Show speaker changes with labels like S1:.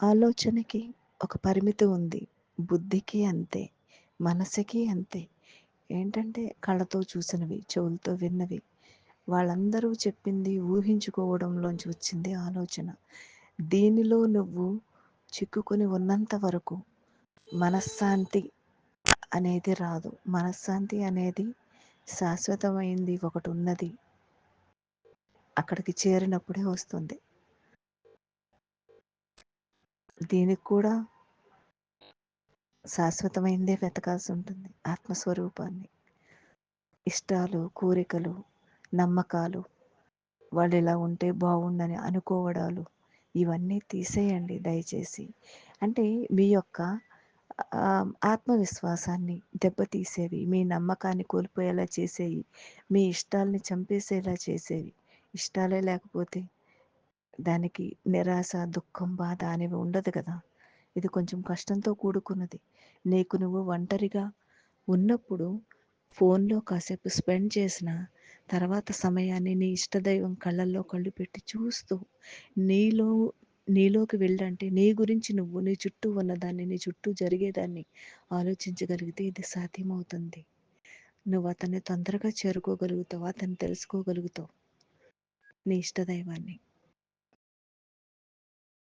S1: ఆలోచనకి ఒక పరిమితి ఉంది. బుద్ధికి అంతే. మనసుకి అంతే. ఏంటంటే కళ్ళతో చూసినవి, చెవులతో విన్నవి. వాళ్ళందరూ చెప్పింది ఊహించుకోవడంలోంచి వచ్చింది ఆలోచన. దీనిలో నువ్వు చిక్కుకొని ఉన్నంత వరకు మనశ్శాంతి అనేది రాదు. మనశ్శాంతి అనేది శాశ్వతమైంది ఒకటి ఉన్నది. అక్కడికి చేరినప్పుడే వస్తుంది. దీనికి కూడా శాశ్వతమైందే వెతకాల్సి ఉంటుంది ఆత్మస్వరూపాన్ని. ఇష్టాలు కోరికలు నమ్మకాలు వాళ్ళు ఇలా ఉంటే బాగుండని అనుకోవడాలు ఇవన్నీ తీసేయండి దయచేసి. అంటే మీ యొక్క ఆత్మవిశ్వాసాన్ని దెబ్బతీసేవి మీ నమ్మకాన్ని కోల్పోయేలా చేసేవి మీ ఇష్టాలని చంపేసేలా చేసేవి. ఇష్టాలే లేకపోతే దానికి నిరాశ దుఃఖం బాధ అనేవి ఉండదు కదా. ఇది కొంచెం కష్టంతో కూడుకున్నది. నీకు నువ్వు ఒంటరిగా ఉన్నప్పుడు ఫోన్లో కాసేపు స్పెండ్ చేసిన తర్వాత సమయాన్ని నీ ఇష్టదైవం కళ్ళల్లో కళ్ళు పెట్టి చూస్తూ నీలో నీలోకి వెళ్ళంటే నీ గురించి నువ్వు నీ చుట్టూ ఉన్నదాన్ని నీ చుట్టూ జరిగేదాన్ని ఆలోచించగలిగితే ఇది సాధ్యమవుతుంది. నువ్వు అతన్ని తొందరగా చేరుకోగలుగుతావు? అతన్ని తెలుసుకోగలుగుతావు. నీ ఇష్టదైవాన్ని.